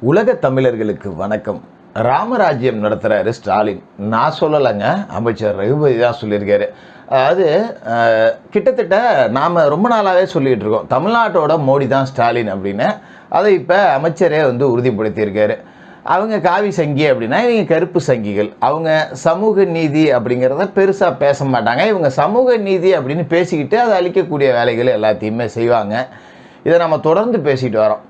உலக தமிழர்களுக்கு வணக்கம். ராமராஜ்யம் நடத்துகிறாரு ஸ்டாலின். நான் சொல்லலைங்க. அமைச்சர் ரகுபதி தான் சொல்லியிருக்காரு. அது கிட்டத்தட்ட நாம் ரொம்ப நாளாகவே சொல்லிகிட்டு இருக்கோம். தமிழ்நாட்டோட மோடி தான் ஸ்டாலின் அப்படின்னு. அதை இப்போ அமைச்சரே வந்து உறுதிப்படுத்தியிருக்காரு. அவங்க காவி சங்கி அப்படின்னா இவங்க கருப்பு சங்கிகள். அவங்க சமூக நீதி அப்படிங்கிறத பெருசாக பேச மாட்டாங்க. இவங்க சமூக நீதி அப்படின்னு பேசிக்கிட்டு அதை அளிக்கக்கூடிய வேலைகள் எல்லாத்தையுமே செய்வாங்க. இதை நம்ம தொடர்ந்து பேசிகிட்டு வரோம்.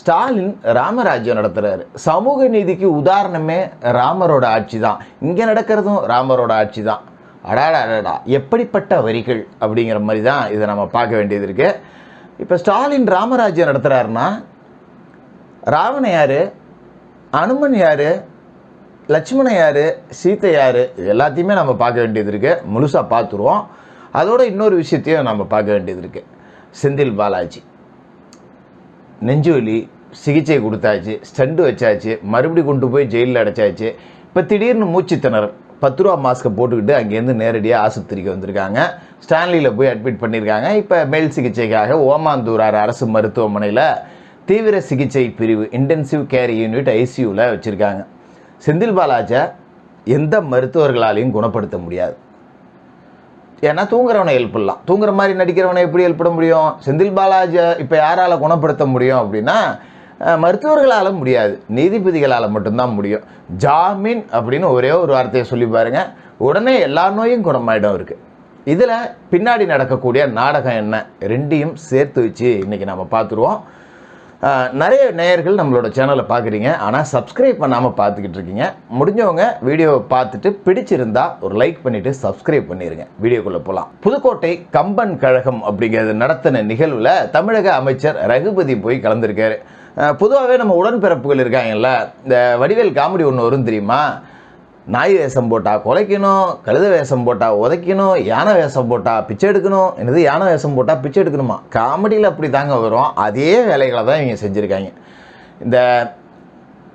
ஸ்டாலின் ராமராஜ்யம் நடத்துகிறாரு சமூக நீதிக்கு உதாரணமே ராமரோட ஆட்சி தான் இங்கே நடக்கிறதும் ராமரோட ஆட்சி தான் அடாடா அடாடா எப்படிப்பட்ட வரிகள் அப்படிங்கிற மாதிரி தான் இதை நம்ம பார்க்க வேண்டியது இருக்குது இப்போ ஸ்டாலின் ராமராஜ்யம் நடத்துகிறாருன்னா ராவணன் யார்? அனுமன் யார்? லட்சுமணன் யார்? சீத்தை யார்? இது எல்லாத்தையுமே நம்ம பார்க்க வேண்டியது இருக்குது முழுசாக பார்த்துருவோம். அதோட இன்னொரு விஷயத்தையும் நம்ம பார்க்க வேண்டியது இருக்குது செந்தில் பாலாஜி. நெஞ்சு வலி சிகிச்சை கொடுத்தாச்சு ஸ்டண்டு வச்சாச்சு மறுபடி கொண்டு போய் ஜெயிலில் அடைச்சாச்சு. இப்போ திடீர்னு மூச்சு திணறல் பத்து ரூபா மாஸ்க்கை போட்டுக்கிட்டு அங்கேருந்து நேரடியாக ஆஸ்பத்திரிக்கு வந்திருக்காங்க. ஸ்டான்லியில் போய் அட்மிட் பண்ணியிருக்காங்க. இப்போ மேல் சிகிச்சைக்காக ஓமாந்தூரார் அரசு மருத்துவமனையில் தீவிர சிகிச்சை பிரிவு இன்டென்சிவ் கேர் யூனிட் ஐசியூவில் வச்சுருக்காங்க. செந்தில் பாலாஜா எந்த மருத்துவர்களாலையும் குணப்படுத்த முடியாது. ஏன்னா தூங்குறவனை ஹெல்ப் பண்ணலாம். தூங்குற மாதிரி நடிக்கிறவனை எப்படி ஹெல்ப் பண்ண முடியும்? செந்தில் பாலாஜியை இப்போ யாரால் குணப்படுத்த முடியும் அப்படின்னா மருத்துவர்களால் முடியாது. நீதிபதிகளால் மட்டும்தான் முடியும். ஜாமீன் அப்படின்னு ஒரே ஒரு வார்த்தையை சொல்லி பாருங்கள் உடனே எல்லா நோயும் குணமாயிடும் இருக்குது இதில் பின்னாடி நடக்கக்கூடிய நாடகம் என்ன? ரெண்டையும் சேர்த்து வச்சு இன்றைக்கி நம்ம பார்த்துருவோம். நிறைய நேயர்கள் நம்மளோட சேனலை பார்க்குறீங்க. ஆனால் சப்ஸ்கிரைப் பண்ணாமல் பார்த்துக்கிட்டு இருக்கீங்க. முடிஞ்சவங்க வீடியோவை பார்த்துட்டு பிடிச்சிருந்தா ஒரு லைக் பண்ணிவிட்டு சப்ஸ்கிரைப் பண்ணிடுங்க வீடியோக்குள்ளே போகலாம் புதுக்கோட்டை கம்பன் கழகம் அப்படிங்கிறது நடத்தின நிகழ்வில் தமிழக அமைச்சர் ரகுபதி போய் கலந்துருக்காரு. பொதுவாகவே நம்ம உடன்பிறப்புகள் இருக்காங்கல்ல இந்த வடிவேல் காமெடி ஒன்று வரும் தெரியுமா? நாய் வேஷம் போட்டால் குலைக்கணும் கழுத வேஷம் போட்டால் உதைக்கணும் யானை வேஷம் போட்டால் பிச்சை எடுக்கணும் என்னது யானை வேஷம் போட்டால் பிச்சை எடுக்கணுமா? காமெடியில் அப்படி தாங்க வரும். அதே வேலைகளை தான் இவங்க செஞ்சுருக்காங்க. இந்த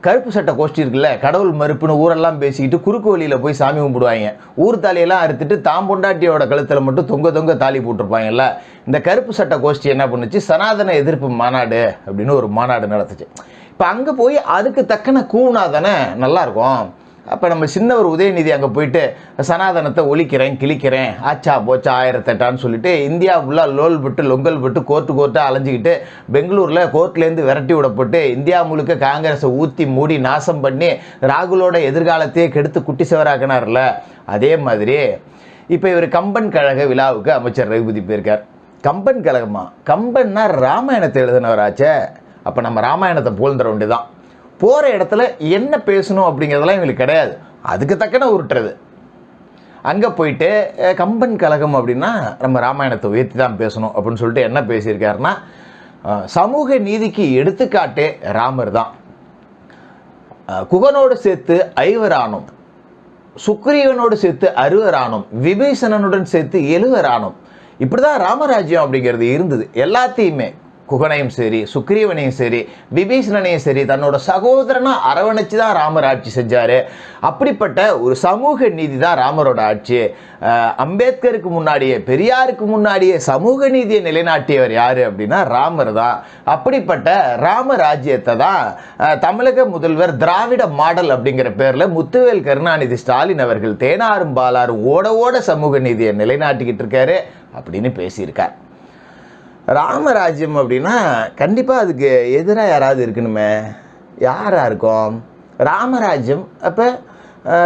கருப்பு சட்டை கோஷ்டி இருக்குல்ல கடவுள் மறுப்புன்னு ஊரெல்லாம் பேசிக்கிட்டு குறுக்கு வழியில் போய் சாமி கும்பிடுவாங்க. ஊர் தாலியெல்லாம் அறுத்துட்டு தாம் பொண்டாட்டியோட கழுத்தில் மட்டும் தொங்க தொங்க தாலி போட்டிருப்பாங்கல்ல. இந்த கருப்பு சட்டை கோஷ்டி என்ன பண்ணுச்சு? சனாதன எதிர்ப்பு மாநாடு அப்படின்னு ஒரு மாநாடு நடத்துச்சு. இப்போ அங்கே போய் அதுக்கு தக்கன கூவுனா தானே நல்லாயிருக்கும் அப்போ நம்ம சின்னவர் உதயநிதி அங்கே போயிட்டு சனாதனத்தை ஒழிக்கிறேன் கிழிக்கிறேன் ஆச்சா போச்சா ஆயிரத்தெட்டான்னு சொல்லிட்டு இந்தியா ஃபுல்லாக லோல் விட்டு லொங்கல் விட்டு கோர்ட்டு கோர்ட்டாக அலைஞ்சிக்கிட்டு பெங்களூரில் கோர்ட்லேருந்து விரட்டி விடப்பட்டு இந்தியா முழுக்க காங்கிரஸை ஊற்றி மூடி நாசம் பண்ணி ராகுலோட எதிர்காலத்தையே கெடுத்து குட்டி சிவராக்கினார்ல அதே மாதிரி இப்போ இவர் கம்பன் கழக விழாவுக்கு அமைச்சர் ரகுபதி போயிருக்கார். கம்பன் கழகமா? கம்பன்னா ராமாயணத்தை எழுதினவராச்சே. அப்போ நம்ம ராமாயணத்தை புகழ்ந்துட வேண்டியதான் போகிற இடத்துல என்ன பேசணும் அப்படிங்கிறதெல்லாம் எங்களுக்கு கிடையாது. அதுக்கு தக்கன உருட்டுறது. அங்கே போயிட்டு கம்பன் கழகம் அப்படின்னா நம்ம ராமாயணத்தை உயர்த்தி தான் பேசணும் அப்படின்னு சொல்லிட்டு என்ன பேசியிருக்காருன்னா சமூக நீதிக்கு எடுத்துக்காட்டே ராமர் தான். குகனோடு சேர்த்து ஐவரானும் சுக்ரீவனோடு சேர்த்து அறுவரானும் விபீஷணனுடன் சேர்த்து எழுவரானும். இப்படி தான் ராமராஜ்யம் அப்படிங்கிறது இருந்தது. எல்லாத்தையுமே குகனையும் சரி சுக்ரீவனையும் சரி விபீஷணனையும் சரி தன்னோட சகோதரனா அரவணைச்சு தான் ராமர் ஆட்சி செஞ்சாரு. அப்படிப்பட்ட ஒரு சமூக நீதி தான் ராமரோட ஆட்சி. அம்பேத்கருக்கு முன்னாடியே பெரியாருக்கு முன்னாடியே சமூக நீதியை நிலைநாட்டியவர் யாரு அப்படின்னா ராமர் தான். அப்படிப்பட்ட ராமராஜ்யத்தை தான் தமிழக முதல்வர் திராவிட மாடல் அப்படிங்கிற பேர்ல முத்துவேல் கருணாநிதி ஸ்டாலின் அவர்கள் தேனாரும் பாலாரும் ஓட ஓட சமூக நீதியை நிலைநாட்டிக்கிட்டு இருக்காரு அப்படின்னு பேசியிருக்கார். ராமராஜ்யம் அப்படின்னா கண்டிப்பாக அதுக்கு எதிராக யாராவது இருக்கணுமே. யாராக இருக்கும்? ராமராஜ்யம். அப்போ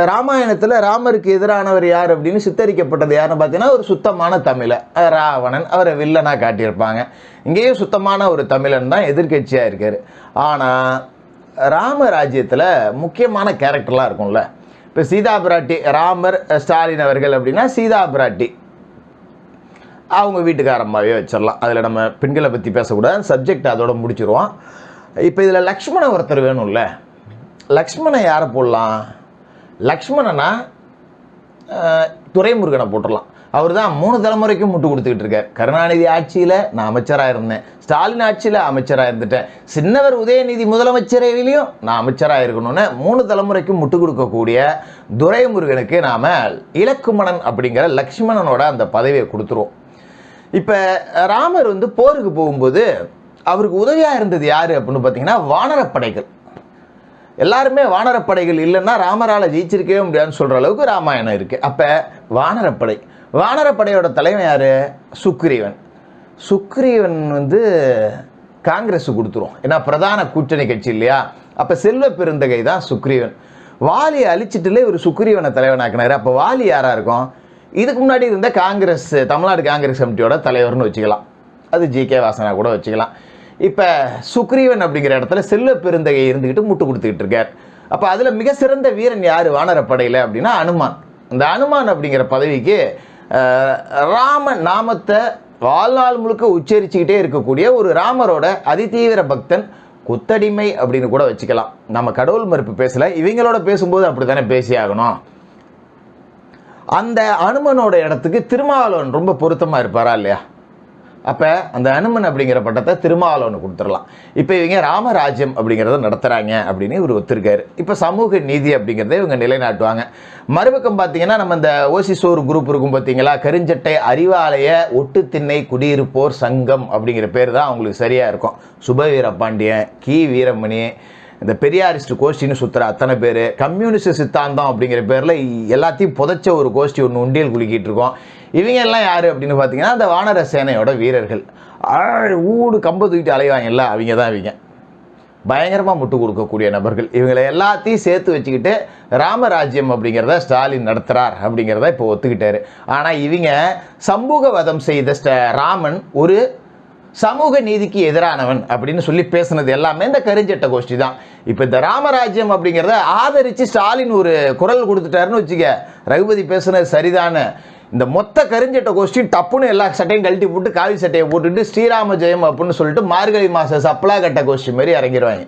ராமாயணத்தில் ராமருக்கு எதிரானவர் யார் அப்படின்னு சித்தரிக்கப்பட்டது யாருன்னு பார்த்தீங்கன்னா ஒரு சுத்தமான தமிழை ராவணன். அவரை வில்லனாக காட்டியிருப்பாங்க. இங்கேயும் சுத்தமான ஒரு தமிழன் தான் எதிர்க்கட்சியாக இருக்கார். ஆனால் ராமராஜ்யத்தில் முக்கியமான கேரக்டர்லாம் இருக்கும்ல. இப்போ சீதா பிராட்டி ராமர் ஸ்டாலின் அவர்கள் அப்படின்னா சீதா பிராட்டி அவங்க வீட்டுக்காரம்மாவே வச்சிடலாம். அதில் நம்ம பெண்களை பற்றி பேசக்கூடாது. சப்ஜெக்ட் அதோட முடிச்சிருவோம். இப்போ இதில் லக்ஷ்மணன் ஒருத்தர் வேணும்ல. லக்ஷ்மணை யாரை போடலாம்? லக்ஷ்மணனா துரைமுருகனை போட்டுடலாம். அவர் தான் மூணு தலைமுறைக்கும் முட்டு கொடுத்துக்கிட்டு இருக்கார். கருணாநிதி ஆட்சியில் நான் அமைச்சராக இருந்தேன். ஸ்டாலின் ஆட்சியில் அமைச்சராக இருந்துட்டேன். சின்னவர் உதயநிதி முதலமைச்சரையிலையும் நான் அமைச்சராக இருக்கணும்னு மூணு தலைமுறைக்கும் முட்டு கொடுக்கக்கூடிய துரைமுருகனுக்கு நாம் இலக்குமணன் அப்படிங்கிற லக்ஷ்மணனோட அந்த பதவியை கொடுத்துருவோம். இப்போ ராமர் வந்து போருக்கு போகும்போது அவருக்கு உதவியாக இருந்தது யார் அப்படின்னு பார்த்தீங்கன்னா வானரப்படைகள் எல்லாருமே வானரப்படைகள் இல்லைன்னா ராமரால் ஜெயிச்சிருக்கவே முடியாதுன்னு சொல்கிற அளவுக்கு ராமாயணம் இருக்குது அப்போ வானரப்படை வானரப்படையோட தலைவன் யார்? சுக்ரீவன். சுக்ரீவன் வந்து காங்கிரஸ் கொடுத்துரும். ஏன்னா பிரதான கூட்டணி கட்சி இல்லையா? அப்போ செல்வ பெருந்தகை தான் சுக்ரீவன். வாலியை அழிச்சிட்டுலே ஒரு சுக்ரீவனை தலைவனாக்கினார். அப்போ வாலி யாராக இருக்கும்? இதுக்கு முன்னாடி இருந்த காங்கிரஸ் தமிழ்நாடு காங்கிரஸ் கமிட்டியோட தலைவர்னு வச்சுக்கலாம். அது ஜி. கே. வாசனா கூட வச்சுக்கலாம். இப்போ சுக்ரீவன் அப்படிங்கிற இடத்துல செல்ல பெருந்தகை இருந்துக்கிட்டு முட்டு கொடுத்துக்கிட்டு இருக்கார். அப்போ அதில் மிக சிறந்த வீரன் யார்? வானரப்படையில் அப்படின்னா அனுமான். இந்த அனுமான் அப்படிங்கிற பதவிக்கு ராம நாமத்தை வாழ்நாள் முழுக்க உச்சரிச்சுக்கிட்டே இருக்கக்கூடிய ஒரு ராமரோட அதிதீவிர பக்தன் குத்தடிமை அப்படின்னு கூட வச்சுக்கலாம். நம்ம கடவுள் மறுப்பு பேசலை. இவங்களோட பேசும்போது அப்படி தானே பேசி ஆகணும் அந்த அனுமனோட இடத்துக்கு திருமாவளவன் ரொம்ப பொருத்தமாக இருப்பாரா இல்லையா? அப்போ அந்த அனுமன் அப்படிங்கிற பட்டத்தை திருமாவளவனுக்கு கொடுத்துடலாம். இப்போ இவங்க ராமராஜ்யம் அப்படிங்கிறத நடத்துகிறாங்க அப்படின்னு இவர் ஒத்துருக்காரு. இப்போ சமூக நீதி அப்படிங்கிறத இவங்க நிலைநாட்டுவாங்க. மறுபக்கம் பார்த்தீங்கன்னா நம்ம இந்த ஓசிசோர் குரூப் இருக்கும் பார்த்தீங்களா கருஞ்சட்டை அறிவாலய ஒட்டு திண்ணை குடியிருப்போர் சங்கம் அப்படிங்கிற பேர் தான் அவங்களுக்கு சரியாக இருக்கும். சுபவீர பாண்டியன் கி. வீரமணி இந்த பெரியாரிஸ்ட் கோஷ்டின்னு சுற்றுற அத்தனை பேர் கம்யூனிஸ்ட் சித்தாந்தம் அப்படிங்கிற பேரில் எல்லாத்தையும் புதைச்ச ஒரு கோஷ்டி ஒன்று உண்டியல் குலுக்கிட்டு இருக்கோம். இவங்க எல்லாம் யார் அப்படின்னு பார்த்தீங்கன்னா அந்த வானர சேனையோட வீரர்கள். ஆழ் ஊடு கம்பு தூக்கிட்டு அலைவாங்கல்ல அவங்க தான் இவங்க. பயங்கரமாக முட்டு கொடுக்கக்கூடிய நபர்கள். இவங்களை எல்லாத்தையும் சேர்த்து வச்சுக்கிட்டு ராமராஜ்யம் அப்படிங்கிறத ஸ்டாலின் நடத்துகிறார் அப்படிங்கிறத இப்போ ஒத்துக்கிட்டாரு. ஆனால் இவங்க சமூக வதம் செய்த ஸ்ட- ராமன் ஒரு சமூக நீதிக்கு எதிரானவன் அப்படின்னு சொல்லி பேசுனது எல்லாமே இந்த கருஞ்சட்ட கோஷ்டி தான். இப்போ இந்த ராமராஜ்யம் அப்படிங்கிறத ஆதரித்து ஸ்டாலின் ஒரு குரல் கொடுத்துட்டாருன்னு வச்சுக்க ரகுபதி பேசுனது சரிதானு இந்த மொத்த கருஞ்சட்ட கோஷ்டி டப்புன்னு எல்லா சட்டையும் கழட்டி போட்டு காவி சட்டையை போட்டுட்டு ஸ்ரீராம ஜெயம் அப்படின்னு சொல்லிட்டு மார்கழி மாத சப்ளா கட்ட கோஷ்டி மாதிரி இறங்கிடுவாங்க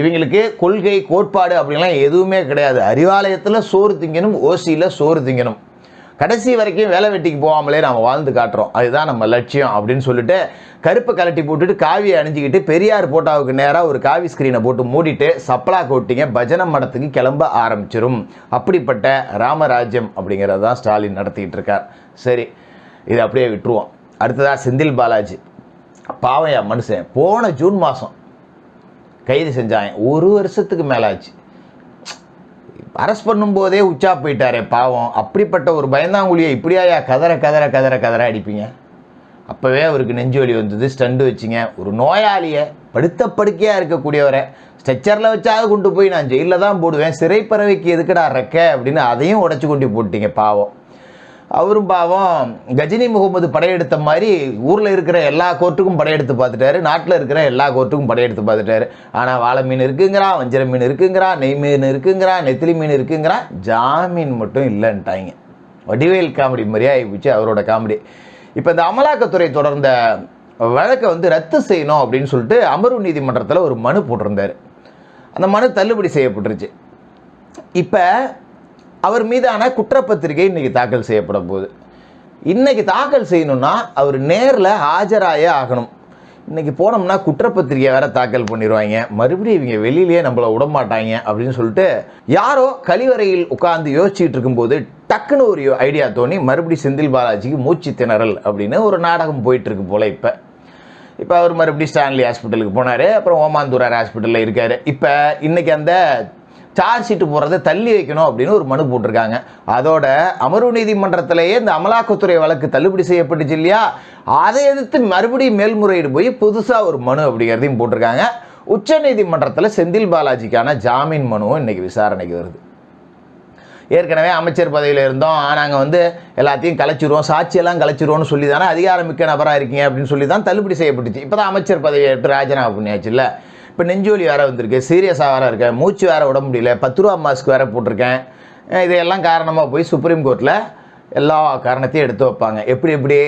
இவங்களுக்கு கொள்கை கோட்பாடு அப்படின்லாம் எதுவுமே கிடையாது. அறிவாலயத்தில் சோறு திங்கணும் ஓசியில் சோறு திங்கணும். கடைசி வரைக்கும் வேலை வெட்டிக்கு போகாமலே நாம் வாழ்ந்து காட்டுறோம். அதுதான் நம்ம லட்சியம் அப்படின்னு சொல்லிட்டு கருப்பை கலட்டி போட்டுட்டு காவியை அணிஞ்சிக்கிட்டு பெரியார் போட்டாவுக்கு நேராக ஒரு காவி ஸ்க்ரீனை போட்டு மூடிட்டு சப்ளா கோட்டிங்க பஜனை மடத்துக்கு கிளம்ப ஆரம்பிச்சிரும். அப்படிப்பட்ட ராமராஜ்யம் அப்படிங்கிறது தான் ஸ்டாலின் நடத்திக்கிட்டு இருக்கார். சரி இதை அப்படியே விட்டுருவோம். அடுத்ததாக செந்தில் பாலாஜி. பாவையா மனுஷன். போன ஜூன் மாதம் கைது செஞ்சாங்க. ஒரு வருஷத்துக்கு மேலே ஆச்சு அரெஸ்ட் பண்ணும்போதே உச்சா போயிட்டாரே பாவம். அப்படிப்பட்ட ஒரு பயந்தாங்குழியை இப்படியாயா கதற கதற கதற கதற அடிப்பீங்க? அப்போவே அவருக்கு நெஞ்சு வலி வந்தது ஸ்டண்டு வச்சிங்க. ஒரு நோயாளியை படுத்த படுக்கையாக இருக்கக்கூடியவரை ஸ்ட்ரெச்சரில் வச்சாவது கொண்டு போய் நான் ஜெயிலில் தான் போடுவேன். சிறைப்பறவைக்கு எதுக்குடா ரெக்க அப்படின்னு அதையும் உடச்சி கொண்டு போட்டிங்க பாவம். அவரும் பாவம் கஜினி முகமது படையெடுத்த மாதிரி ஊரில் இருக்கிற எல்லா கோர்ட்டுக்கும் படையெடுத்து பார்த்துட்டாரு. நாட்டில் இருக்கிற எல்லா கோர்ட்டுக்கும் படையெடுத்து பார்த்துட்டாரு. ஆனால் வாழை மீன் இருக்குங்கிறான் வஞ்சிர மீன் இருக்குங்கிறான் நெய் மீன் இருக்குங்கிறான் நெத்திலி மீன் இருக்குங்கிறான் ஜாமீன் மட்டும் இல்லைன்ட்டாங்க. வடிவேல் காமெடி மாதிரியே ஆகிப்போச்சு அவரோட காமெடி. இப்போ இந்த அமலாக்கத்துறை தொடர்ந்த வழக்கை வந்து ரத்து செய்யணும் அப்படின்னு சொல்லிட்டு அமர்வு நீதிமன்றத்தில் ஒரு மனு போட்டிருந்தார். அந்த மனு தள்ளுபடி செய்யப்பட்டுருச்சு. இப்போ அவர் மீதான குற்றப்பத்திரிகை இன்றைக்கி தாக்கல் செய்யப்பட போகுது. இன்றைக்கி தாக்கல் செய்யணும்னா அவர் நேரில் ஆஜராயே ஆகணும். இன்றைக்கி போனோம்னா குற்றப்பத்திரிகை வேறு தாக்கல் பண்ணிடுவாங்க மறுபடியும் இவங்க வெளியிலேயே நம்மளை விட மாட்டாங்க அப்படின்னு சொல்லிட்டு யாரோ கழிவறையில் உட்காந்து யோசிச்சுட்டு இருக்கும்போது டக்குன்னு ஒரு ஐடியா தோணி மறுபடியும் செந்தில் பாலாஜிக்கு மூச்சு திணறல் அப்படின்னு ஒரு நாடகம் போயிட்டுருக்கு போல் இப்போ. இப்போ அவர் மறுபடியும் ஸ்டான்லி ஹாஸ்பிட்டலுக்கு போனார். அப்புறம் ஓமாந்தூரார் ஹாஸ்பிட்டலில் இருக்கார். இப்போ இன்றைக்கி அந்த சார்ஜ் ஷீட்டு போடுறதை தள்ளி வைக்கணும் அப்படின்னு ஒரு மனு போட்டிருக்காங்க. அதோட அமர்வு நீதிமன்றத்திலேயே இந்த அமலாக்கத்துறை வழக்கு தள்ளுபடி செய்யப்பட்டுச்சு இல்லையா? அதை எதிர்த்து மறுபடியும் மேல்முறையீடு போய் புதுசாக ஒரு மனு அப்படிங்கிறதையும் போட்டிருக்காங்க. உச்ச நீதிமன்றத்தில் செந்தில் பாலாஜிக்கான ஜாமீன் மனுவும் இன்னைக்கு விசாரணைக்கு வருது. ஏற்கனவே அமைச்சர் பதவியில் இருந்தோம். நாங்கள் வந்து எல்லாத்தையும் கலைச்சிருவோம் சாட்சியெல்லாம் கலைச்சிருவோம்னு சொல்லி தானே அதிகாரமிக்க நபராக இருக்கீங்க அப்படின்னு சொல்லி தான் தள்ளுபடி செய்யப்பட்டுச்சு. இப்போ தான் அமைச்சர் பதவியை எடுத்து ராஜினாமா பண்ணியாச்சுல்ல இப்போ நெஞ்சோலி வேறு வந்திருக்கு சீரியஸாக வேறு இருக்கேன் மூச்சு வேறு விட முடியல பத்து ரூபா மாஸ்க் வேறு போட்டிருக்கேன். இதையெல்லாம் காரணமாக போய் சுப்ரீம் கோர்ட்டில் எல்லா காரணத்தையும் எடுத்து வைப்பாங்க. எப்படி எப்படி?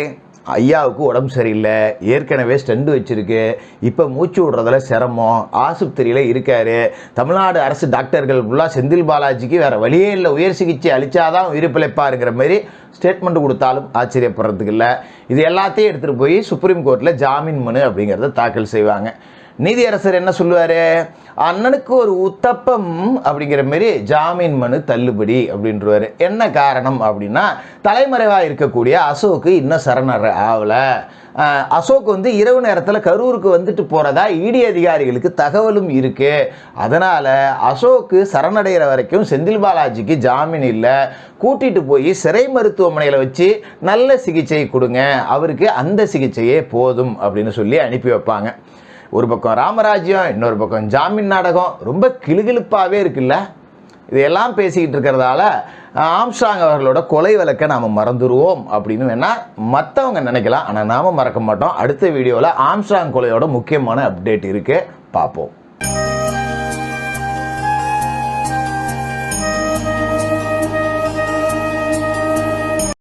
ஐயாவுக்கு உடம்பு சரியில்லை ஏற்கனவே ஸ்டெண்டு வச்சுருக்கு இப்போ மூச்சு விடுறதுல சிரமம் ஆஸ்பத்திரியில் இருக்கார். தமிழ்நாடு அரசு டாக்டர்கள் ஃபுல்லாக செந்தில் பாலாஜிக்கு வேறு வழியே இல்லை உயர் சிகிச்சை அளித்தாதான் உயிர் பிழைப்பாருங்கிற மாதிரி ஸ்டேட்மெண்ட் கொடுத்தாலும் ஆச்சரியப்படுறதுக்கு இல்லை. இது எல்லாத்தையும் எடுத்துகிட்டு போய் சுப்ரீம் கோர்ட்டில் ஜாமீன் மனு அப்படிங்கிறத தாக்கல் செய்வாங்க. நீதியரசர் என்ன சொல்லுவார்? அண்ணனுக்கு ஒரு உத்தப்பம் அப்படிங்கிற மாரி ஜாமீன் மனு தள்ளுபடி அப்படின்றவாரு. என்ன காரணம் அப்படின்னா தலைமறைவாக இருக்கக்கூடிய அசோக்கு இன்னும் சரணர் ஆகலை அசோக் வந்து இரவு நேரத்தில் கரூருக்கு வந்துட்டு போகிறதா இடி அதிகாரிகளுக்கு தகவலும் இருக்குது அதனால் அசோக்கு சரணடைகிற வரைக்கும் செந்தில் பாலாஜிக்கு ஜாமீன் இல்லை. கூட்டிகிட்டு போய் சிறை மருத்துவமனையில் வச்சு நல்ல சிகிச்சை கொடுங்க. அவருக்கு அந்த சிகிச்சையே போதும் அப்படின்னு சொல்லி அனுப்பி வைப்பாங்க. ஒரு பக்கம் ராமராஜ்யம் இன்னொரு பக்கம் ஜாமீன் நாடகம். ரொம்ப கிளுகிழுப்பாகவே இருக்குல்ல? இதையெல்லாம் பேசிக்கிட்டு இருக்கிறதால ஆம்ஸ்டாங் அவர்களோட கொலை வழக்கை நாம் மறந்துடுவோம் அப்படின்னு வேணால் மற்றவங்க நினைக்கலாம். ஆனால் நாம் மறக்க மாட்டோம். அடுத்த வீடியோவில் ஆம்ஸ்டாங் கொலையோட முக்கியமான அப்டேட் இருக்குது பார்ப்போம்.